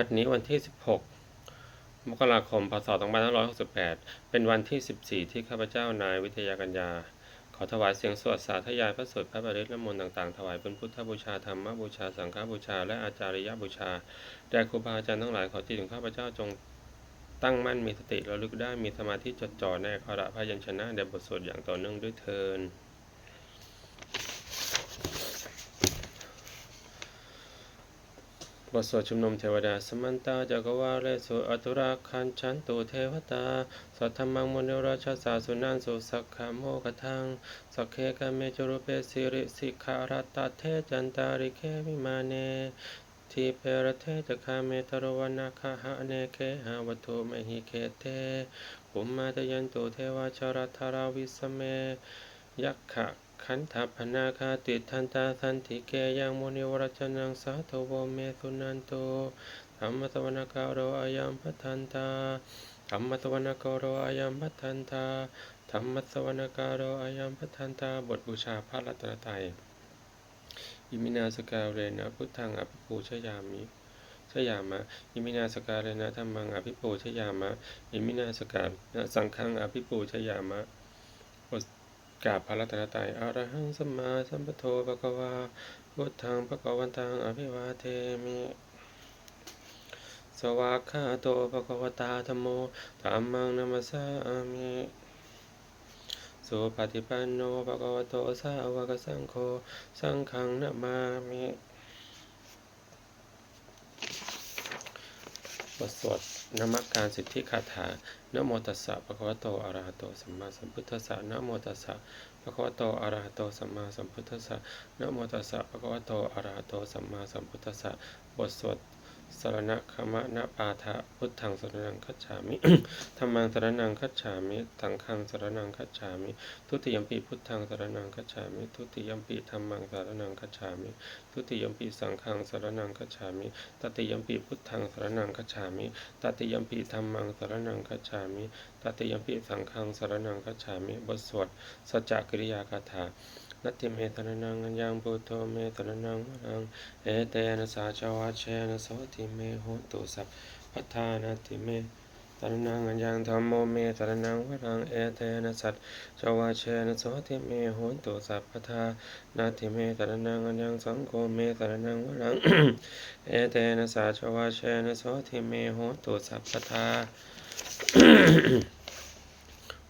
บัดนี้วันที่ 16 มกราคม พศ 2568 เป็นวันที่ 14 ที่ข้าพเจ้านายวิทยากัญญา ขอถวายเสียงสวดสาธยายพระสูตรพระบริตรและมนต์ต่าง ๆ ถวายเป็นพุทธบูชาธรรมบูชา สังฆบูชา และอาจาริยบูชา แด่ครูบาอาจารย์ทั้งหลายขอที่ถึงข้าพเจ้าจงตั้งมั่นมีสติระลึกได้มีสมาธิจดจ่อในอักขระพยัญชนะในบทสวดอย่างต่อเนื่องด้วยเทิน บทสวดชุมนุมเทวดาสมันตาจักวาเลสุอตุราคันชันตุเทวตา สัทธมังมุนิราชสาสุนันสุสักขโมกทัง สักเคกเมจุรุเปสิริสิขารัตตเทจันตาริเควิมาเนทีเปรเทจคาเมตรวนาคาหะเนเคหาวัตุมหิเคเตปุมมาตยันตุเทวาชรธาราวิสเมยักขะ ขันธพนาคาติทันตาสันติเกยังมุนิวรจนังสาธโวเมสุนันโตธรรมสวนกาโรอายัมพัทันตาธรรมสวนกาโรอายัมพัทันตาธรรมสวนกาโรอายัมพัทันตาบทบูชาพระรัตนตรัยอิมินาสกาเรนะพุทธังอภิปูชยามิชยามะอิมินาสกาเรนะธรรมังอภิปูชยามะอิมินาสกานะสังฆังอภิปูชยามะ กราบพระรัตนตรัยอรหังสัมมาสัมพุทโธภะคะวาพุทธังภะคะวันตังอภิวาเทมิสวากขาโตภะคะวตาธัมโมธัมมังนัมสสามิสุปฏิปันโนภะคะวโตสาวกสังโฆสังฆังนะมามิบทสวด นมักการสิทธิคาถานโมตัสสะภะคะวะโตอะระหะโตสัมมาสัมพุทธัสสะนโมตัสสะภะคะวะโตอะระหะโตสัมมาสัมพุทธัสสะนโมตัสสะภะคะวะโตอะระหะโตสัมมาสัมพุทธัสสะบทสวด สรณคมนปาทะพุทธังสรณังคัจฉามิธัมมังสรณังคัจฉามิสังฆังสรณังคัจฉามิ ทุติยมปีพุทธังสรณังคัจฉามิ ทุติยมปีธัมมังสรณังคัจฉามิ ทุติยมปีสังฆังสรณังคัจฉามิ ตติยมปีพุทธังสรณังคัจฉามิ ตติยมปีธัมมังสรณังคัจฉามิ ตติยมปีสังฆังสรณังคัจฉามิ บทสวดสัจจกิริยาคาถา นัตติเมตระนังอัญญังพุทโธเมตระนังวรังเอเตนะสาจวัชเชนะโสติเมโหตุสัพพัทธานาติเมตระนังอัญญังธรรมโมเมตระนังวรังเอเตนะสัจจวัชเชนะโสติเมโหตุสัพพัทานาติเมตระนังอัญญังสังโฆเมตระนังวรังเอเตนะสาจวัชเชนะโสติเมโหตุสัพพัทา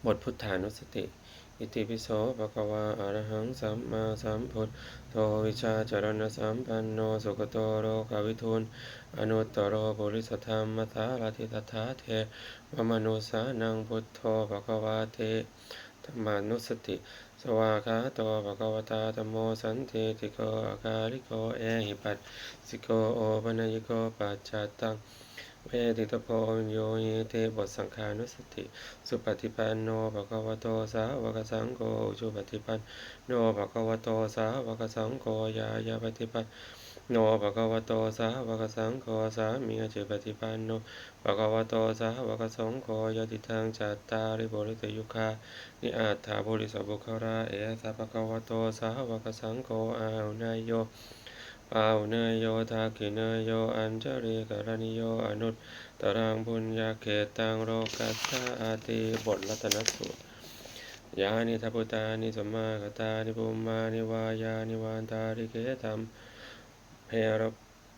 บทพุทธานุสติ อิติปิโสภะคะวาอรหังสัมมาสัมพุทโธวิชาจารณสัมปันโนสุขโตโรกาวิทูลอนุตตรโปุริสธรรมสารติตถาเทวมนุสานังพุทโธภะคะวาเตธรรมานุสติ สวากาโตภะคะวตาธมโมสันติติโกอากาลิโกเอหิปัสสิโกโอปนัยโกปัจจตัง เวทิตโพโยเยเตบทสังฆานุสติ สุปฏิปันโนภะคะวะโตสาวกสังโฆจุปฏิปันโนภะคะวะโตสาวกสังโฆยายาปฏิปันโนภะคะวะโตสาวกสังโฆสามีจิปฏิปันโนภะคะวะโตสาวกสังโฆยติทังจัตตาริบุริตยุคานิอาถาบุริสบุคคาราเอสะภะคะวะโตสาวกสังโฆอานายโย ปาวเนยโยทากิเนยโยอัญจริกรณิโยอนุตตรังบุญญาเขตังโรกัสสาอาติบทรัตนสูตรยานิทัพุตานิสมมาคตานิปุมานิวายานิวันตาริเกตัมเพร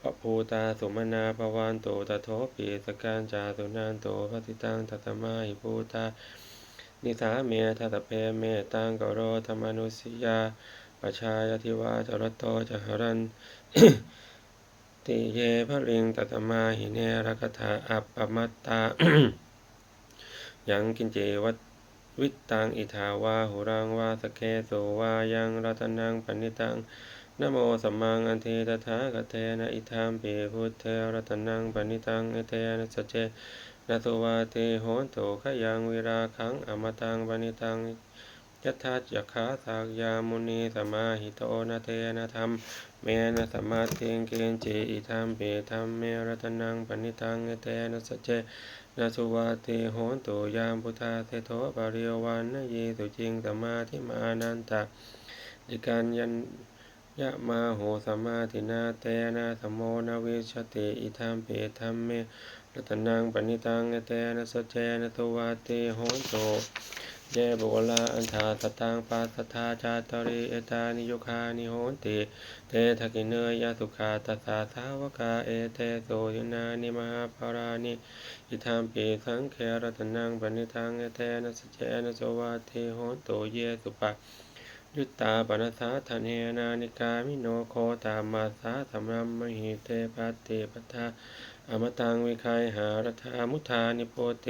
ปภูตาสุมนาปวันโตตโทปีสการจาสุนันโตปฏิตังทัตมาหิภูตานิสาเมทัตเพเมตังกโรธรรมนุสิยาปชายทิวาจรตโตจหรัน ติเยพระลิงตัตมาหิเนรคถาอัปปมัตตายังกินเจวัตวิตตังอิทาวาหุรังวาสเคโสวายังรัตนังปณิตังนโมสัมมังอันเทตถาคเทนะอิธามปีพุทเทรัตนังปณิตังเอเตนะสเจนะสุวาเตโหนโตขยังวิราคังอมตังปณิตัง ยัตถาจักขาสากยามุนีสมาหิโตนะเทนะธรรม เมนะสมาธิงเกณเจอิธรรมเปธรรมเมรัตนังปณิตังเอเตนะสเจนะสุวาเตโหนโตยามพุทธาเทโทปาริยวันนะเยสุจิงสมาธิมานันตะดิการยันยะมาโหสัมมาทินาเตนะธรรมโมนาวิชติอิทัมเปธรรมเมรัตนังปณิตังเตนะสเจนะตุวาติโหนโต เยบุลาอันธาตตังปัสสทาจาตริเอตานิโยคานิโหนติ เตทะกิเนยยสุขาตัสสาสาวกาเอเตโสยุนานิมหาภารานิอิทัมปีสังเครัตนังปณิตังเอเตนะสเจนะสวาติโหนโตเยสุปะยุตตาปนสาธเนนานิกามิโนโคตามาสาธรรมมหิเตปัตติปทาอมตังวิคายหารธามุทานิโพเต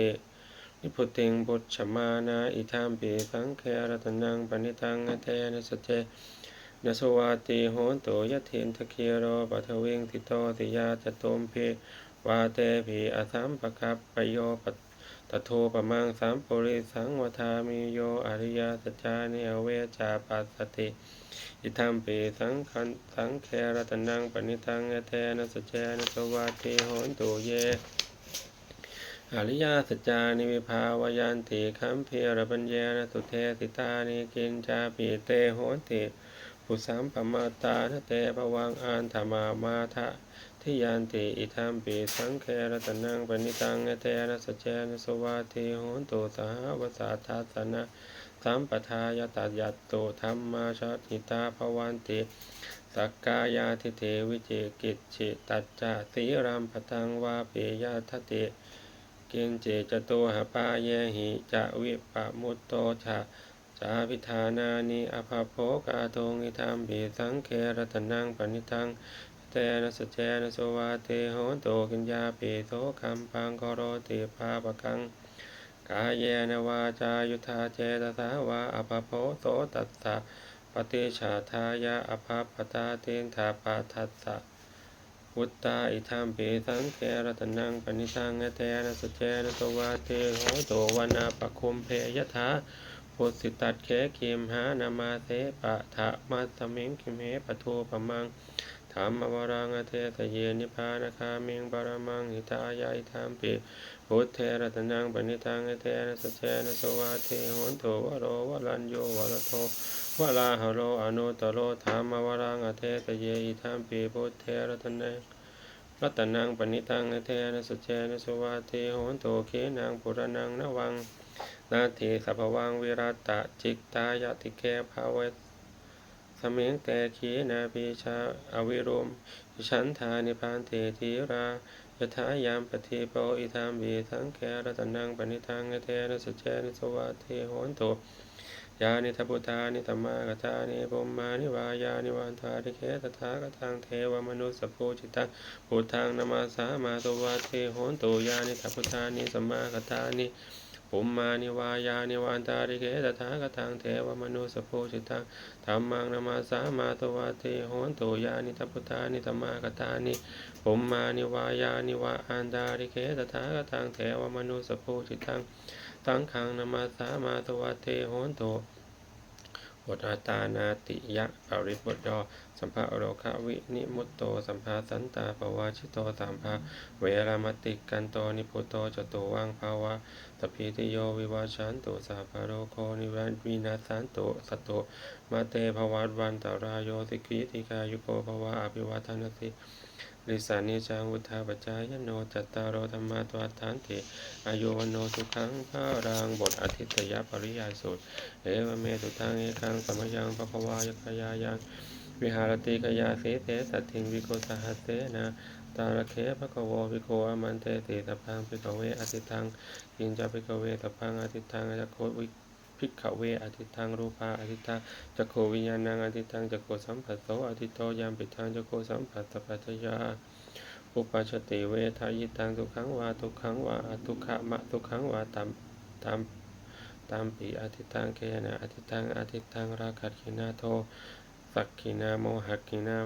นิพุติงบุตชมานาอิธามปีสังเครตนังปณิตังเตนะสเจนะสวาติโหนโตยะเทนทะเคียโรปัทวิงติโตติยาจโตมเพวาเตผีอาสัมปะคัปปโยปตโทปะมังสามปุริสังวทามิโยอริยสัจจานิเวจาปัสสติอิทัมปีสังคันสังเครตนังปณิตังเอเทนะสเจนะสวัติโหนตุเย อริยสัจจานิวิภาวยันติคัมเพียรปัญญาณสุเทสิตานิกินจาปีเตโหนติปุสัมปมาตาทเตภวังอันธมามาทะทิยันติอิทัมปีสังเครตนังปณิตังเอเตนะสเจนะสวัสติโหนตุสหวสาทัสสนะสัมปทายตัดยัตตุธรรมาชติตาภวันติสักกายาทิเทวิจิกิจฉิตัจจะสีรัมปทังวาเปยาทติ กินเจจโตหปาเยหิจะวิปะมุตโตชะจาพิธานานิอภาโภกาโทงิธรรมปีสังเครตนังปณิตังเตนะสเจนะสวาเตโหนโตกิญญาปีโสคัมปังกโรติภาปกังกายเยนวาจายุทธาเจตสาวาอภโพโสตัสสะปฏิชาทายะอภาปตาตินทาปาทัสสะ วุตตาอิทัมปีสังเทรตนังปณิสังเทนะสเจนะสวาเทโหโตวนาปคุมเพยทาพุทธิตัดเคคิมหานามาเสปะทะมัสมิงคิมเหปะทูปะมัง ธรรมวรังอเทสเยนิพานคามิงปรมังหิตายายธรรมปิพุทเทระตนังปณิตังอเทนะสเจนะสวาเทโหนโตวโรวรัญโยวรโทวลาหโรอนุตโรธรรมวรังอเทสเยอิธรรมปิพุทเทระตนังรัตนังปณิตังอเทนะสเจนะสวาเทโหนโตเขนังปุรนังนวังนาทีสัพวังวิรัตตจิกตายติเกภาเว สมิงแต่ขีนาปีชาอวิรุมฉันธานิพานเทธีรายถายามปฏิโปอิธามบีสังแครตนังปณิทังเทนะสเจนะสวัสเทโหนโตยานิทัพุทานิธรรมากตานิปุมมานิวายานิวันทาริเคตถากตังเทวมนุสสภูจิตังพุทธังนามาสามาตวาเทโหนโตยานิทัพุทานิสัมมาคตานิ ปุมมานิวายานิวันตาริเกตถากตังเทวมนุสโพชิตังธรรมังนามาสามาตวาเทโหนโตยานิทัพุทานิธรรมากตานิปุมมานิวายานิวาอันตาริเกตถากตังเทวมนุสโพชิตังตังขังนามาสามาตวาเทโหนโตบทอาตานาติยะปริบทยอสัมภะโรคะวินิมุตโต สัมภาสันตาปวาชิโตสัมภาเวรามติกันโตนิพุโตจตุวังภาวะ ตพีติโยวิวาชันตุสัพโรโคนิวันวินาสันตุสตุมาเตภวัตวันตารายโยสิกิติกายุโกภวะอภิวัฒนสิลิสานิจังวุธาปจายโนจัตตารโรธรรมาตวัฏฐานติอายุวันโนสุขังพระรังบทอธิตยปริยายสูตรเอวเมตุทังเอกังสมยังปะภวายกยายังวิหารติกยาเสเตสัตถิงวิโกสหัสเสนาาระเคภะคะโววิโกอามันเตติตพังพิกเวอติทังกินจาพิกเวตพังอติทังจักโควิพิกขเวอติทังรูปาอติทังจักโควิญญาณังอติทังจักโคสัมผัสโสอติโตยามปิทังจักโคสัมผัสตปัจจยาอุปาชติเวทายตังทุกขังวาทุกขังวาทุกขมะทุกขังวาตามตามตามปีอติตังเกนะอติตังอติตังราคัตขินาโทสักขินาโมหักขินา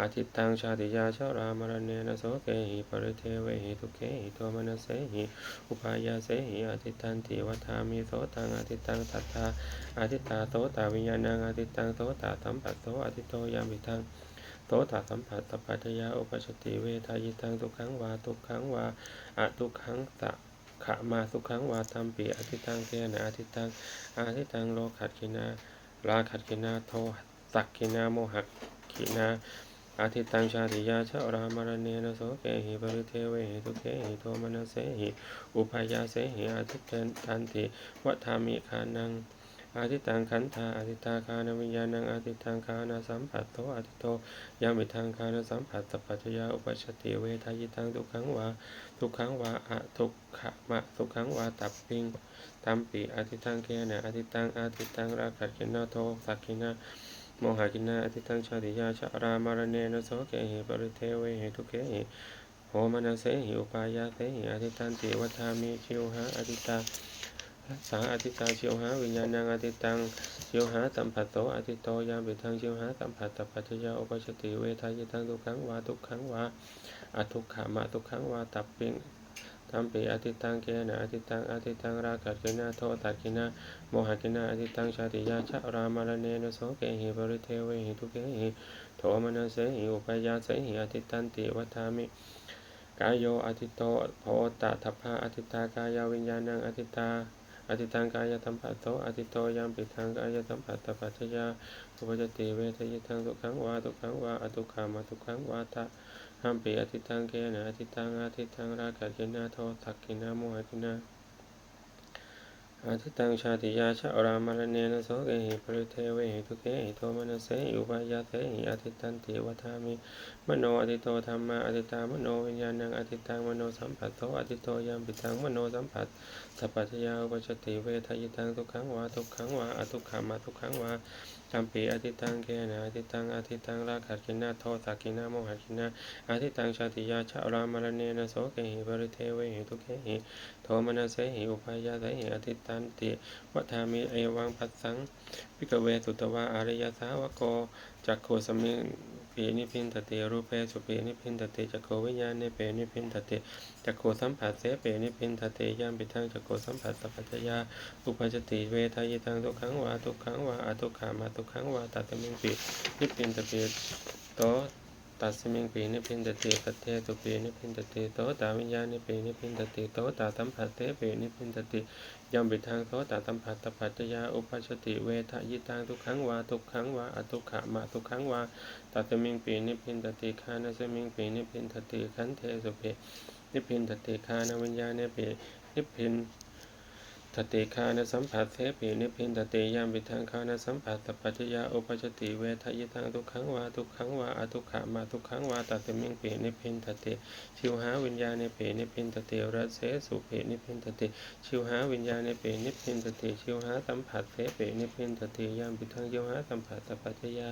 อาทิตตังชาติยาชารามรณเนนะโสเกหิปริเทเวหิทุเกหิโทมนัสเสหิอุปายาเสหิอาทิตตันติวัฏามิโสตังอาทิตตังตัตตาอาทิตตาโสตาวิญญาณังอาทิตตังโสตาสัมปัสโสอาทิตโตยามิทังโสตาสัมผัสตปัจยาอุปชติเวทายตังทุกขังวาทุกขังวาอะทุกขังสะขะมาสุขังวาธรรมปีอาทิตังเกนะอาทิตังอาทิตังโลขัดกินาราขัดกินาโทสักขินาโมหัก ขินาอาทิตังชาติยาชะรามารเนนะโสเกหิปริเทเวหิทุเกหิโทมนเสหิอุปายาเสหิอาทิตตันติวัฏามิคานังอาทิตังขันธาอาทิตาคานวิญญาณังอาทิตังคานาสัมผัสโตอาทิโตยามิทังคานาสัมผัสสัพพัจจยาอุปชติเวทายตังทุกขังวาทุกขังวาอะทุกขะมะทุกขังวาตับปิงตัมปีอาทิตังเคนะอาทิตังอาทิตังราคัจกินาโทสักกินา โมหะกินาอาทิตังชาติยาชะรามารเนนโสเกหิปริเทเวหิทุเกหิโหมนัสเสหิอุปายาเสหิอาทิตันติวัฏามิชิวหาอาทิตาสาอธิตาชิวหาวิญญาณังอธิตังชิวหาสัมผัสโตอธิโตยามปิทังชิวหาสัมผัสตปัจจยาอุปชติเวทายตังทุกขังวาทุกขังวาอทุกขามะทุกขังวาตับปิง ตัมปีอธิตังเกนะอธิตังอธิตังรากัจกินาโทตัดกินาโมหกินาอธิตังชาติยาชะรามารเนนโสเกหิบริเทเวหิทุเกหิโทมนัสเสหิอุปยาเสหิอธิตันติวัฏามิกายโยอธิโตโพตตทัพพาอธิตากายวิญญาณังอธิตา อธิตังกายธรรมปัสโตอธิโตยามปิทังกายธรรมปัตตปัจจยาอุปจติเวทยิทังทุกขังวาทุกขังวาอทุขามาทุกขังวาทะหัมปิอธิตังเกนะอธิตังอธิตังราคะกินาโทสักกินาโมหกินา อาทิตังชาติยาชะรามารเนนโสเกหิปริเทเวหิทุเกหิโทมนัสเสหิอุปายาเสหิอาทิตันติวัฏามิมโนอธิโตธรรมาอธิตามโนวิญญาณังอธิตังมโนสัมผัสโตอธิโตยามปิตังมโนสัมผัสสัพพัทยาอุปชติเวทายตังทุกขังวาทุกขังวาอทุกขามาทุกขังวา จัมปีอธิตังเกนะอธิตังอธิตังราขัดกินาโทสักกินาโมหักินาอธิตังชาติยาชะรามารเนนะโสเกหิบริเทเวหิทุเกหิโทมนาเสหิอุปายาเสหิอธิตันติวัฏามิเอวังปัสสังพิกเวสุตวาอริยสาวโกจักโคสมิง ปีนิพินตติรูปเปสุปีนิพินตติจักโกวิญญาณเนเปนิพินตติจักโกสัมผัสเสเปนิพินตติยามปิทังจักโกสัมผัสสัพพัญญาอุปจติเวทายตังทุกขังวาทุกขังวาอทุกขามาทุกขังวาตัตมิงปีนิพินตติโต ตัสมิงปีนิพินทติปัตเทตุปีนิพินทติโตตาวิญญาณเนเปนิพินทติโตตาสัมผัสเสเปนิพินทติยมปิทังโตตาสัมผัสตปัจจยาอุปจติเวทายตังทุกขังวาทุกขังวาอทุกขามาทุกขังวาตัตมิงปีนิพินตติคานสมิงปีนิพินตติขันเทสุเพนิพินตติคานวิญญาณเปีนิพิน ตติคานสัมผัสเทปีนิพินตติยามปิทังคานสัมผัสตปัจจยาอุปจติเวทายตังทุกขังวาทุกขังวาอทุกขามาทุกขังวาตัตมิงปีนิพินตติชิวหาวิญญาณเนปีนิพินตติรัสเสสุเพนิพินตติชิวหาวิญญาณเนปีนิพินตติชิวหาสัมผัสเทปีนิพินตติยามปิทังชิวหาสัมผัสตปัจจยา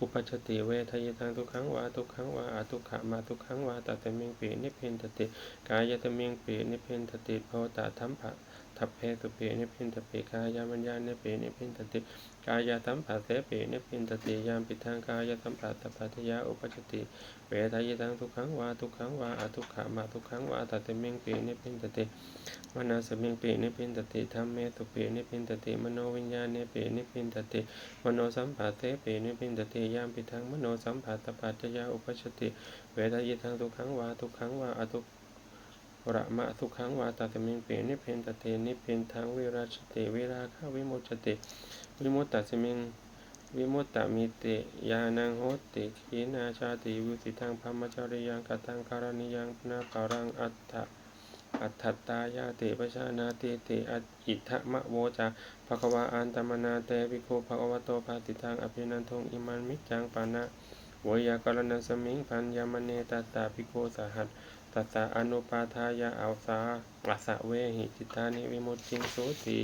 อุปจติเวทายตังทุกขังวาทุกขังวาอทุกขมาทุกขังวาตัตมิงปีนิพินตติกายตมิงปีนิพินตติโพตทัมภะ ทัพเพตุเปีนิพินตติกายามัญญาเนิปีนิพินตติกายาสัมผัสเสปีนิพินตติยามปิทางกายสัมผัสตปัจจยาอุปจติเวทายตังทุกขังวาทุกขังวาอทุกขมาทุกขังวาตัตมิงปีนิพินตติมนาสมิงปีนิพินตติธรรมเมตุเปีนิพินตติมโนวิญญาเนเปีนิพินตติมโนสัมผัสเปีนิพินตติยามปิทังมโนสัมผัสตปัจจยาอุปชติเวทายทังทุกขังวาทุกขังวาอทุก ระมะทุขังวาตาตมิงเปนิเพนตตินิเพนทางวิราชติวิราคาวิโมุจติวิโมตตสมิงวิมุตตมิติยานังโหติขีนาชาติวิสิทังพมจริยังกตังการณิยังนาปารังอัตถะอัฏฐตายาติปชานาติติอัอิทะมะโวจาภควาอันตมนาเตวิโคภควโตภาติทังอภินันทงอิมันมิจังปานะวยากรณสมิงพันยามเนตัสสะภิโกสหัส ตัสสะอนุปาทายาอัลสาอัสสะเวหิจิตานิวิมุตติงโสติ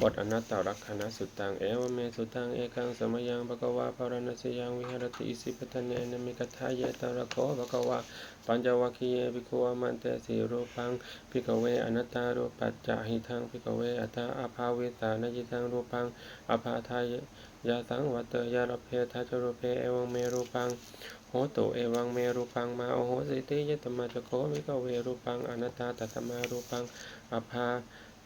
บทอนัตตลักขณะสุตังเอวเมสุตังเอกังสมยังภควาภารณสยังวิหารติอิสิปทเนนมิกทายเยตระโกภควาปัญจวัคคีเยภิกขุอามันเตสีรูปังภิกขเวอนัตตารูปัจจหิทังภิกขเวอัตตาอภาเวสานยิทังรูปังอาภาทาย ยาสังวัตเตยาลเพทัจรุเพเอวังเมรูปังโหตุเอวังเมรูปังมาโอโหสิติยตมาจโกมิกเวรูปังอนัตตาตัตมารูปังอาภา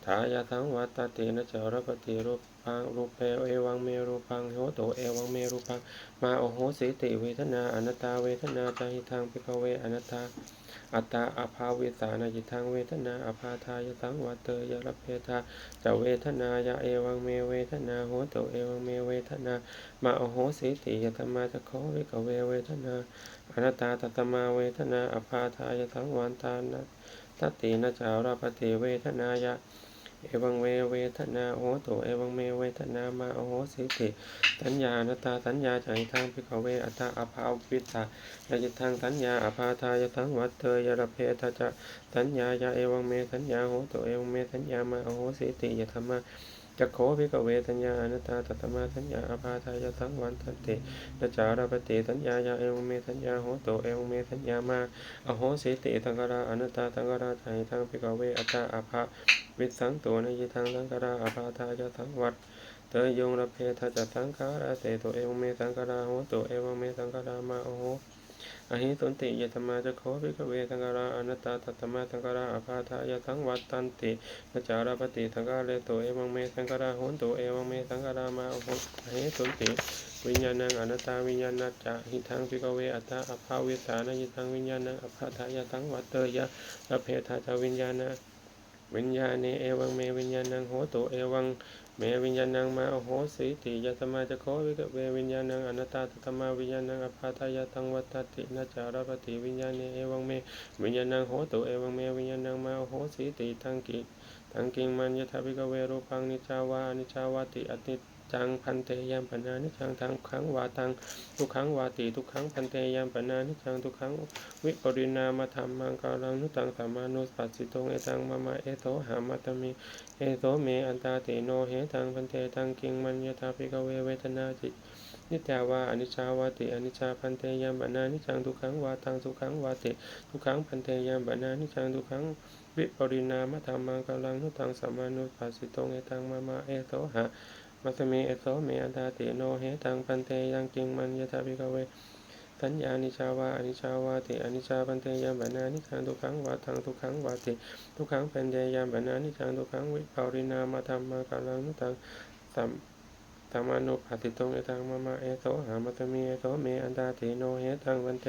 ทายาสังวัตตินะจรปฏิรูป ปังรูปเปเอวังเมรูปังโหตุเอวังเมรูปัง มาโอโหสิติเวทนาอนัตตาเวทนาจาหิทังพิกเวอนัตตาอัตตาอภาเวสานาจิทังเวทนาอภาทายสังวัตเตยรเพทาจะเวทนายะเอวังเมเวทนาโหตุเอวังเมเวทนามาโอโหสิติยตมาจะโควิกเวเวทนาอนัตตาตตมาเวทนาอภาทายสังวันตานะตตินะจารปฏิเวทนายะ เอวังเวเวทนาโหตุเอวังเมเวทนามาโอโหสิติสัญญาณตาสัญญาจังทางพิกเวอัตตาอภาวิตายาจิทางสัญญาอภาทายทังวัตเตยรเพทจะสัญญายาเอวังเมสัญญาโหตุเอวังเมสัญญามาโอโหสิติยธรรมาจักโขพิกเวสัญญาอนัตตาตตมาสัญญาอภาทายทังวันทันตินะจารปฏิสัญญายาเอวังเมสัญญาโหตุเอวังเมสัญญามาอโหสิติตังกราอนัตตาตังกราจังทางพิกเวอัตตาอภา วิสังตัวในยิทังสังกราอาภาทายะสังวัดเตยยงระเพทจะสังขาราเตตัวเอวเมสังกราโหตัวเอวเมสังกรามาโอโหอหิสุนติยตมาจะโควิกเวสังกราอนัตตาตัตมาสังกราอาภาทายะสังวัดตันตินจารปฏิสังกาเลตัวเอวังเมสังกราโหตัวเอวังเมสังกรามาโอโหอหิสุนติวิญญาณังอนัตตาวิญญาณัจจะหิทังพิกเวอัตตาอภาวิสานยิทังวิญญาณังอภาทายะสังวัตเตยะระเพทาจาวิญญาณะ วิญญาณเอวังเมวิญญาณังโหตุเอวังเมวิญญาณังมาโหสิติยตมาจะโควิกเววิญญาณังอนัตตาตตมาวิญญาณังอภาทายตังวัตตินาจารปฏิวิญญาณเอวังเมวิญญาณังโหตุเอวังเมวิญญาณังมาโหสิติทังกิทังกิงมันยถาวิกเวรูปังนิจาวานิจาวาติอติ จังพันเตยามปนานิจังทังขังวาตังทุกขังวาติทุกขังพันเตยามปนานิจังทุกขังวิปริณามธรรมังกาลังนุตังสัมมานุปัสสิตงเอตังมะมะเอโตหามัตมิเอโตเมอันตาติโนเหตังพันเตตังกิงมัญญาตาภิกเวเวทนาจิตนิจาวาอนิจาวาติอนิจาพันเตยามบานานิจังทุกขังวาตังทุกขังวาติทุกขังพันเตยามบานานิจังทุกขังวิปริณามธรรมังกาลังนุตังสัมมานุปัสสิตงเอตังมะมะเอโตหา มัตมิเอโตเมอันตาติโนเหตังพันเตยังกิงมัญญตาภิกเว สัญญานิจาวาอนิจาวาติอนิจจาปันเตยามบนานิจังทุกขังวาทังทุกขังวาติทุกขังปันเตยามบนานิจังทุกขังวิปาริณามธรรมากาลังนุตังสัมธรรมานุปฏิตงเอตังมะมะเอโสหามัตมีเอโสเมอันตาติโนเฮตังวันเต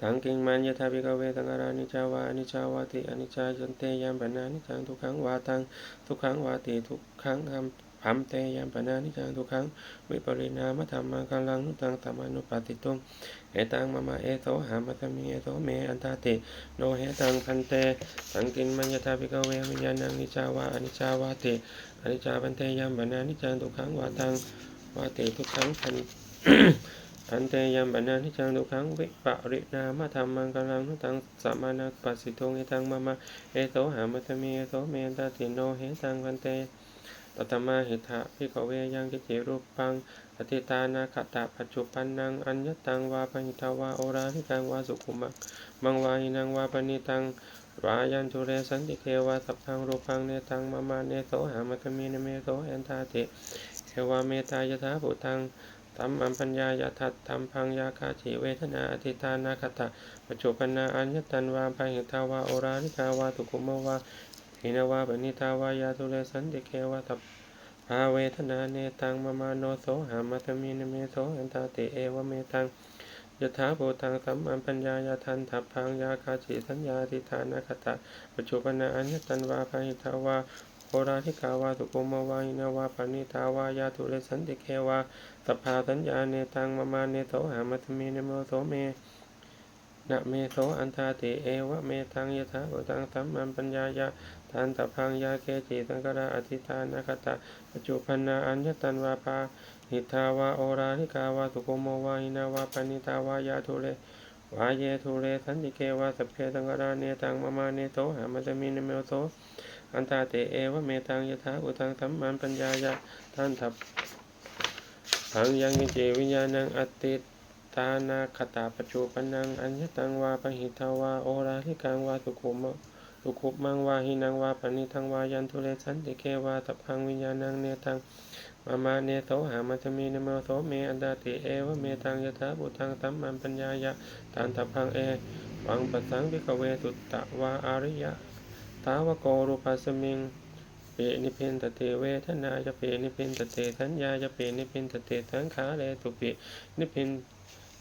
ตังกิงมันยถาภิกเวตังอารานิจาวาอนิจาวาติอนิจาจันเตยามบนานิจังทุกขังวาตังทุกขังวาติทุกขังธรรม พัมเตยามปนานิจังทุกขังวิปริณามธรรมังกาลังนุตังธรรมานุปฏิตงเอตังมะมะเอโตหามัตมีเอโตเมอันตาติโนเฮตังพันเตสังกินมัญญตาภิกเววิญญาณังนิจาวาอนิจจาวาติอนิจจาพันเตยามปนานิจังทุกขังวาตังวาติทุกขังพันพันเตยามปนานิจังทุกขังวิปริณามธรรมังกาลังนุตังสัมมานาปัสสิตงเอตังมะมะเอโตหามัตมีเอโตเมอันตาติโนเฮตังพันเต ตัตมาหิทะพิกเวยังกิจิรูปังอธิตานาคตะปัจจุปันนัง อัญญตังวาปหิตาวาโอราหิตังวาสุขุมังมังวาหินังวาปณิตังวายันตุเรสันติเควาสัพพังรูปังเนตังมามาเนโสหามัตมีเนเมโสแอนตาติเทวาเมตายถาปุตังตัมอัมปัญญายาทัตตัมพังยาคาจิเวทนาอธิตานาคตะปัจจุปันนาอัญญตันวาปหิตาวาโอราหิกาวาตุกุมวา หินวาปณิตาวายาตุเลสันติเกวะตัพภาเวทนาเนตังมมาโนโสหามัตมีนเมโสอันตาติเอวเมตังยถาโพตังสัมอัมปัญญายาทันทัพพังยาคาจิสัญญาติฐานาคตะปัจจุปนาอัญญตันวาภาหิตาวาโอราธิกาวาตุโกมวาหินวาปณิตาวายาตุเลสันติเกวะสัพพาสัญญาเนตังมมาเนโสหามัตมีนเมโสเมนะเมโสอันตาติเอวะเมตังยถาอุตังสัมมันปัญญายะ ทานตพังยาเกจิสังกราอธิตานาคตะปัจจุพันนาอัญญตันวาปาหิทาวาโอรานิกาวาสุโกโมวาหินาวาปณิตาวายาทุเรวาเยทุเรสันติเกวาสัพเพสังกราเนตังมะมาเนโตหามัจมินเมโสอันตาเตเอวะเมตังยถาอุตังสัมมันปัญญายะทานตะพังยังกิจิวิญญาณังอติตานาคตาปัจจุปนังอัญญตังวาปหิตาวาโอราลิกังวาสุขุมะ สุขุมังวาหินังวาปณิทังวายันทุเรสันติเกวาตัพังวิญญาณังเนตังมามาเนโสหามัตมีนเมโสเมอันดาติเอวเมตังยถาบุตังตัมมันปัญญายะตานตพังเอวังปัสสังพิกเวสุตตะวาอาริยะตาวโกรุปัสสมิงเปนิเพินตเตเวทนายเปนิเพินตเตสัญญายเปนิเพินตเตสังขาเลตุเปนิพิน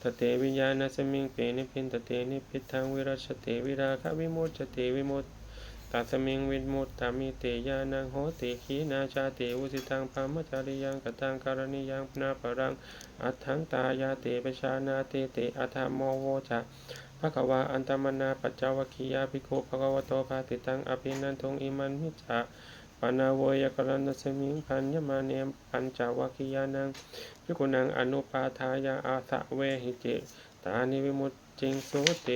ตเตวิญญาณสมิงเปนิพินตเตนิพิทังวิรัชเตวิราคะวิมุตเตวิมุตตัสมิงวิมุตตามิเตยานังโหติขีนาชาเตอุสิตังพามจาริยังกตังการณิยังนาปรัง อัตถังตายาเตปชานาเตเตอัธรรมโมโวจะภะคะวาอันตมนาปัจจวคียาภิกขุภะคะวะโตภาติตังอภินันทงอิมันมิจฉา ปานาโวยกรันตสมิงพันยมาเนมปัญจวัคคียานังพิกุณังอนุปาทายาอาสะเวหิเจตานิวิมุตจิงสุเต